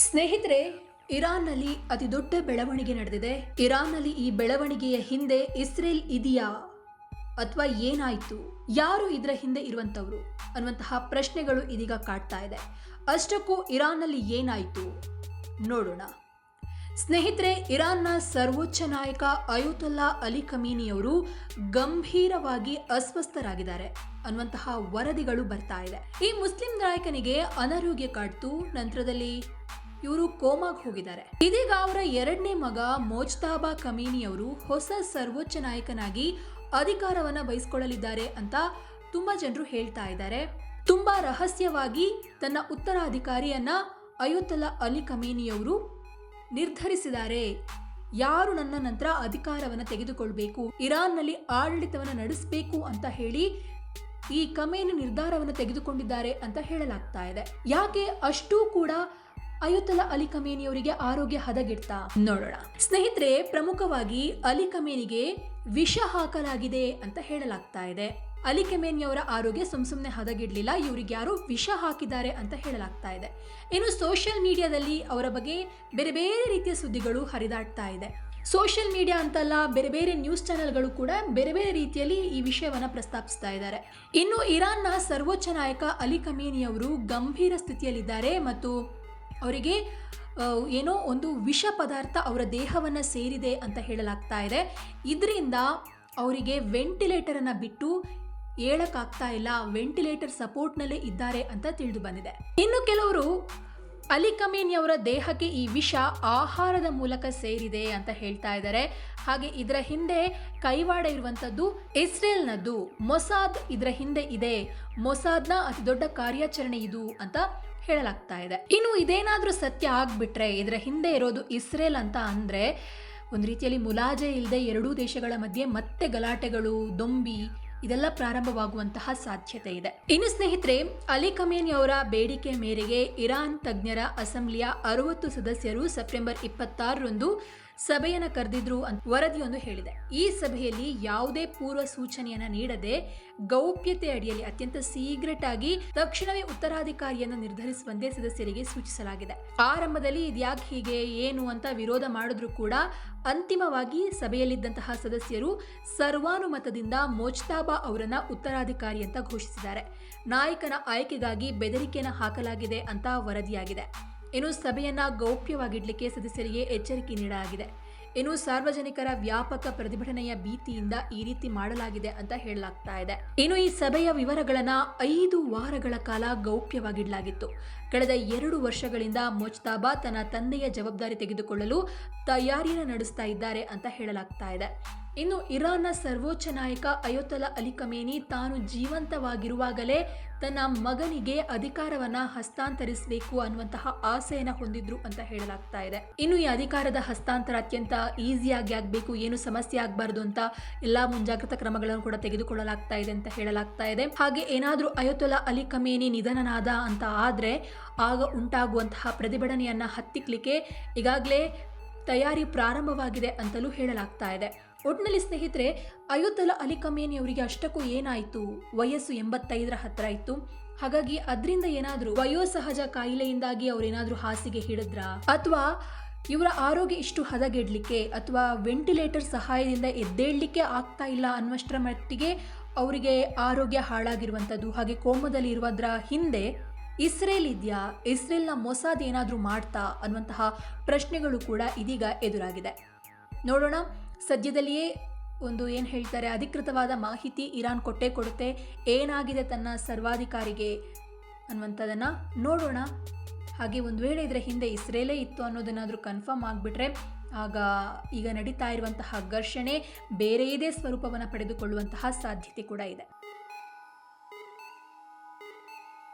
ಸ್ನೇಹಿತರೆ, ಇರಾನ್ನಲ್ಲಿ ಅತಿ ದೊಡ್ಡ ಬೆಳವಣಿಗೆ ನಡೆದಿದೆ. ಇರಾನ್ನಲ್ಲಿ ಈ ಬೆಳವಣಿಗೆಯ ಹಿಂದೆ ಇಸ್ರೇಲ್ ಇದೆಯಾ ಅಥವಾ ಏನಾಯ್ತು? ಯಾರು ಇದರ ಹಿಂದೆ ಇರುವಂತವ್ರು ಅನ್ನುವಂತಹ ಪ್ರಶ್ನೆಗಳು ಇದೀಗ ಕಾಡ್ತಾ ಇದೆ. ಅಷ್ಟಕ್ಕೂ ಇರಾನ್ನಲ್ಲಿ ಏನಾಯ್ತು? ನೋಡೋಣ. ಸ್ನೇಹಿತರೆ, ಇರಾನ್ನ ಸರ್ವೋಚ್ಚ ನಾಯಕ ಅಯುತುಲ್ಲಾ ಅಲಿ ಖಮೀನಿಯವರು ಗಂಭೀರವಾಗಿ ಅಸ್ವಸ್ಥರಾಗಿದ್ದಾರೆ ಅನ್ನುವಂತಹ ವರದಿಗಳು ಬರ್ತಾ ಇದೆ. ಈ ಮುಸ್ಲಿಂ ನಾಯಕನಿಗೆ ಅನಾರೋಗ್ಯ ಕಾಡ್ತು, ನಂತರದಲ್ಲಿ ಇವರು ಕೋಮಾಗ್ ಹೋಗಿದ್ದಾರೆ. ಇದೀಗ ಅವರ ಎರಡನೇ ಮಗ ಮೋಜ್ತಾಬಾ ಕಮೀನಿಯವರು ಹೊಸ ಸರ್ವೋಚ್ಚ ನಾಯಕನಾಗಿ ಅಧಿಕಾರವನ್ನ ವಹಿಸಿಕೊಳ್ಳಲಿದ್ದಾರೆ ಅಂತ ತುಂಬಾ ಜನರು ಹೇಳ್ತಾ ಇದ್ದಾರೆ. ತುಂಬಾ ರಹಸ್ಯವಾಗಿ ತನ್ನ ಉತ್ತರಾಧಿಕಾರಿಯನ್ನ ಅಯೋತಲ್ಲಾ ಅಲಿ ಕಮೀನಿಯವರು ನಿರ್ಧರಿಸಿದ್ದಾರೆ. ಯಾರು ನನ್ನ ನಂತರ ಅಧಿಕಾರವನ್ನು ತೆಗೆದುಕೊಳ್ಬೇಕು, ಇರಾನ್ನಲ್ಲಿ ಆಡಳಿತವನ್ನು ನಡೆಸಬೇಕು ಅಂತ ಹೇಳಿ ಈ ಕಮೇನಿ ನಿರ್ಧಾರವನ್ನು ತೆಗೆದುಕೊಂಡಿದ್ದಾರೆ ಅಂತ ಹೇಳಲಾಗ್ತಾ ಇದೆ. ಯಾಕೆ ಅಷ್ಟೂ ಕೂಡ ಅಯುತಲ ಅಲಿ ಕಮೇನಿಯವರಿಗೆ ಆರೋಗ್ಯ ಹದಗೆಡ್ತಾ. ನೋಡೋಣ. ಸ್ನೇಹಿತರೆ, ಪ್ರಮುಖವಾಗಿ ಅಲಿ ಕಮೇನಿಗೆ ವಿಷ ಹಾಕಲಾಗಿದೆ ಅಂತ ಹೇಳಲಾಗ್ತಾ ಇದೆ. ಅಲಿ ಕಮೇನಿಯವರ ಆರೋಗ್ಯ ಸುಮ್ ಹದಗಿಡಲಿಲ್ಲ, ಇವ್ರಿಗೆ ಯಾರೋ ವಿಷ ಹಾಕಿದ್ದಾರೆ ಅಂತ ಹೇಳಲಾಗ್ತಾ ಇದೆ. ಇನ್ನು ಸೋಷಿಯಲ್ ಮೀಡಿಯಾದಲ್ಲಿ ಅವರ ಬಗ್ಗೆ ಬೇರೆ ಬೇರೆ ರೀತಿಯ ಸುದ್ದಿಗಳು ಹರಿದಾಡ್ತಾ ಇದೆ. ಸೋಷಿಯಲ್ ಮೀಡಿಯಾ ಅಂತಲ್ಲ, ಬೇರೆ ಬೇರೆ ನ್ಯೂಸ್ ಚಾನೆಲ್ಗಳು ಕೂಡ ಬೇರೆ ಬೇರೆ ರೀತಿಯಲ್ಲಿ ಈ ವಿಷಯವನ್ನ ಪ್ರಸ್ತಾಪಿಸ್ತಾ ಇದ್ದಾರೆ. ಇನ್ನು ಇರಾನ್ನ ಸರ್ವೋಚ್ಚ ನಾಯಕ ಅಲಿ ಕಮೇನಿ ಅವರು ಗಂಭೀರ ಸ್ಥಿತಿಯಲ್ಲಿದ್ದಾರೆ ಮತ್ತು ಅವರಿಗೆ ಏನೋ ಒಂದು ವಿಷ ಪದಾರ್ಥ ಅವರ ದೇಹವನ್ನು ಸೇರಿದೆ ಅಂತ ಹೇಳಲಾಗ್ತಾ ಇದೆ. ಇದರಿಂದ ಅವರಿಗೆ ವೆಂಟಿಲೇಟರನ್ನು ಬಿಟ್ಟು ಹೇಳಕ್ಕಾಗ್ತಾ ಇಲ್ಲ ವೆಂಟಿಲೇಟರ್ ಸಪೋರ್ಟ್ನಲ್ಲೇ ಇದ್ದಾರೆ ಅಂತ ತಿಳಿದು ಬಂದಿದೆ. ಇನ್ನು ಕೆಲವರು ಅಲಿ ಕಮೀನಿಯವರ ದೇಹಕ್ಕೆ ಈ ವಿಷ ಆಹಾರದ ಮೂಲಕ ಸೇರಿದೆ ಅಂತ ಹೇಳ್ತಾ ಇದ್ದಾರೆ. ಹಾಗೆ ಇದರ ಹಿಂದೆ ಕೈವಾಡ ಇರುವಂಥದ್ದು ಇಸ್ರೇಲ್ನದ್ದು, ಮೊಸಾದ್ ಇದರ ಹಿಂದೆ ಇದೆ. ಮೊಸಾದ್ನ ಅತಿ ದೊಡ್ಡ ಕಾರ್ಯಾಚರಣೆ ಇದು ಅಂತ ಹೇಳಲಾಗ್ತಾ ಇದೆ. ಇನ್ನು ಇದೇನಾದರೂ ಸತ್ಯ ಆಗ್ಬಿಟ್ರೆ, ಇದರ ಹಿಂದೆ ಇರೋದು ಇಸ್ರೇಲ್ ಅಂತ ಅಂದ್ರೆ, ಒಂದು ರೀತಿಯಲ್ಲಿ ಮುಲಾಜೆ ಇಲ್ಲದೆ ಎರಡೂ ದೇಶಗಳ ಮಧ್ಯೆ ಮತ್ತೆ ಗಲಾಟೆಗಳು, ದೊಂಬಿ, ಇದೆಲ್ಲ ಪ್ರಾರಂಭವಾಗುವಂತಹ ಸಾಧ್ಯತೆ ಇದೆ. ಇನ್ನು ಸ್ನೇಹಿತರೆ, ಅಲಿ ಅವರ ಬೇಡಿಕೆ ಮೇರೆಗೆ ಇರಾನ್ ತಜ್ಞರ ಅಸೆಂಬ್ಲಿಯ ಅರವತ್ತು ಸದಸ್ಯರು ಸೆಪ್ಟೆಂಬರ್ ಇಪ್ಪತ್ತಾರರಂದು ಸಭೆಯನ್ನು ಕರೆದಿದ್ರು ಅಂತ ವರದಿಯೊಂದು ಹೇಳಿದೆ. ಈ ಸಭೆಯಲ್ಲಿ ಯಾವುದೇ ಪೂರ್ವ ಸೂಚನೆಯನ್ನ ನೀಡದೆ ಗೌಪ್ಯತೆ ಅಡಿಯಲ್ಲಿ ಅತ್ಯಂತ ಸೀಕ್ರೆಟ್ ಆಗಿ ತಕ್ಷಣವೇ ಉತ್ತರಾಧಿಕಾರಿಯನ್ನು ನಿರ್ಧರಿಸುವಂತೆ ಸದಸ್ಯರಿಗೆ ಸೂಚಿಸಲಾಗಿದೆ. ಆರಂಭದಲ್ಲಿ ಇದ್ಯಾಕೆ ಹೀಗೆ, ಏನು ಅಂತ ವಿರೋಧ ಮಾಡಿದ್ರು ಕೂಡ ಅಂತಿಮವಾಗಿ ಸಭೆಯಲ್ಲಿದ್ದಂತಹ ಸದಸ್ಯರು ಸರ್ವಾನುಮತದಿಂದ ಮೋಜ್ತಾಬಾ ಅವರನ್ನ ಉತ್ತರಾಧಿಕಾರಿ ಅಂತ ಘೋಷಿಸಿದ್ದಾರೆ. ನಾಯಕನ ಆಯ್ಕೆಗಾಗಿ ಬೆದರಿಕೆಯನ್ನು ಹಾಕಲಾಗಿದೆ ಅಂತ ವರದಿಯಾಗಿದೆ. ಇನ್ನು ಸಭೆಯನ್ನ ಗೌಪ್ಯವಾಗಿಡಲಿಕ್ಕೆ ಸದಸ್ಯರಿಗೆ ಎಚ್ಚರಿಕೆ ನೀಡಲಾಗಿದೆ. ಇನ್ನು ಸಾರ್ವಜನಿಕರ ವ್ಯಾಪಕ ಪ್ರತಿಭಟನೆಯ ಭೀತಿಯಿಂದ ಈ ರೀತಿ ಮಾಡಲಾಗಿದೆ ಅಂತ ಹೇಳಲಾಗ್ತಾ ಇದೆ. ಇನ್ನು ಈ ಸಭೆಯ ವಿವರಗಳನ್ನ ಐದು ವಾರಗಳ ಕಾಲ ಗೌಪ್ಯವಾಗಿಡಲಾಗಿತ್ತು. ಕಳೆದ ಎರಡು ವರ್ಷಗಳಿಂದ ಮೊಜ್ತಾಬಾ ತನ್ನ ತಂದೆಯ ಜವಾಬ್ದಾರಿ ತೆಗೆದುಕೊಳ್ಳಲು ತಯಾರಿಯನ್ನು ನಡೆಸ್ತಾ ಇದ್ದಾರೆ ಅಂತ ಹೇಳಲಾಗ್ತಾ ಇದೆ. ಇನ್ನು ಇರಾನ್ನ ಸರ್ವೋಚ್ಚ ನಾಯಕ ಅಯೋತಲ ಅಲಿ ಕಮೇನಿ ತಾನು ಜೀವಂತವಾಗಿರುವಾಗಲೇ ತನ್ನ ಮಗನಿಗೆ ಅಧಿಕಾರವನ್ನ ಹಸ್ತಾಂತರಿಸಬೇಕು ಅನ್ನುವಂತಹ ಆಸೆಯನ್ನ ಹೊಂದಿದ್ರು ಅಂತ ಹೇಳಲಾಗ್ತಾ ಇದೆ. ಇನ್ನು ಈ ಅಧಿಕಾರದ ಹಸ್ತಾಂತರ ಅತ್ಯಂತ ಈಸಿಯಾಗಿ ಆಗಬೇಕು, ಏನು ಸಮಸ್ಯೆ ಆಗಬಾರ್ದು ಅಂತ ಎಲ್ಲಾ ಮುಂಜಾಗ್ರತಾ ಕ್ರಮಗಳನ್ನು ಕೂಡ ತೆಗೆದುಕೊಳ್ಳಲಾಗ್ತಾ ಇದೆ ಅಂತ ಹೇಳಲಾಗ್ತಾ ಇದೆ. ಹಾಗೆ ಏನಾದರೂ ಅಯೋತಲಾ ಅಲಿ ಕಮೇನಿ ನಿಧನನಾದ ಅಂತ ಆದ್ರೆ ಆಗ ಉಂಟಾಗುವಂತಹ ಪ್ರತಿಭಟನೆಯನ್ನ ಹತ್ತಿಕ್ಲಿಕ್ಕೆ ಈಗಾಗಲೇ ತಯಾರಿ ಪ್ರಾರಂಭವಾಗಿದೆ ಅಂತಲೂ ಹೇಳಲಾಗ್ತಾ ಇದೆ. ಒಟ್ಟಿನಲ್ಲಿ ಸ್ನೇಹಿತರೆ, ಅಯೋಧ್ಯಲ ಅಲಿ ಕಮೇನಿ ಅವರಿಗೆ ಅಷ್ಟಕ್ಕೂ ಏನಾಯಿತು? ವಯಸ್ಸು ಎಂಬತ್ತೈದರ ಹತ್ರ ಇತ್ತು. ಹಾಗಾಗಿ ಅದರಿಂದ ಏನಾದರೂ ವಯೋಸಹಜ ಕಾಯಿಲೆಯಿಂದಾಗಿ ಅವರೇನಾದರೂ ಹಾಸಿಗೆ ಹಿಡಿದ್ರಾ? ಅಥವಾ ಇವರ ಆರೋಗ್ಯ ಇಷ್ಟು ಹದಗೆಡ್ಲಿಕ್ಕೆ ಅಥವಾ ವೆಂಟಿಲೇಟರ್ ಸಹಾಯದಿಂದ ಎದ್ದೇಳಲಿಕ್ಕೆ ಆಗ್ತಾ ಇಲ್ಲ ಅನ್ನುವಷ್ಟರ ಮಟ್ಟಿಗೆ ಅವರಿಗೆ ಆರೋಗ್ಯ ಹಾಳಾಗಿರುವಂಥದ್ದು. ಹಾಗೆ ಕೋಮದಲ್ಲಿ ಇರುವುದರ ಹಿಂದೆ ಇಸ್ರೇಲ್ ಇದೆಯಾ? ಇಸ್ರೇಲ್ನ ಮೊಸಾದ್ ಏನಾದರೂ ಮಾಡ್ತಾ ಅನ್ನುವಂತಹ ಪ್ರಶ್ನೆಗಳು ಕೂಡ ಇದೀಗ ಎದುರಾಗಿದೆ. ನೋಡೋಣ. ಸದ್ಯದಲ್ಲಿಯೇ ಒಂದು ಏನು ಹೇಳ್ತಾರೆ, ಅಧಿಕೃತವಾದ ಮಾಹಿತಿ ಇರಾನ್ ಕೊಟ್ಟೇ ಕೊಡುತ್ತೆ. ಏನಾಗಿದೆ ತನ್ನ ಸರ್ವಾಧಿಕಾರಿಗೆ ಅನ್ನುವಂಥದ್ದನ್ನು ನೋಡೋಣ. ಹಾಗೆ ಒಂದು ವೇಳೆ ಇದರ ಹಿಂದೆ ಇಸ್ರೇಲೇ ಇತ್ತು ಅನ್ನೋದನ್ನಾದರೂ ಕನ್ಫರ್ಮ್ ಆಗಿಬಿಟ್ರೆ, ಆಗ ಈಗ ನಡೀತಾ ಇರುವಂತಹ ಘರ್ಷಣೆ ಬೇರೆಯದೇ ಸ್ವರೂಪವನ್ನು ಪಡೆದುಕೊಳ್ಳುವಂತಹ ಸಾಧ್ಯತೆ ಕೂಡ ಇದೆ.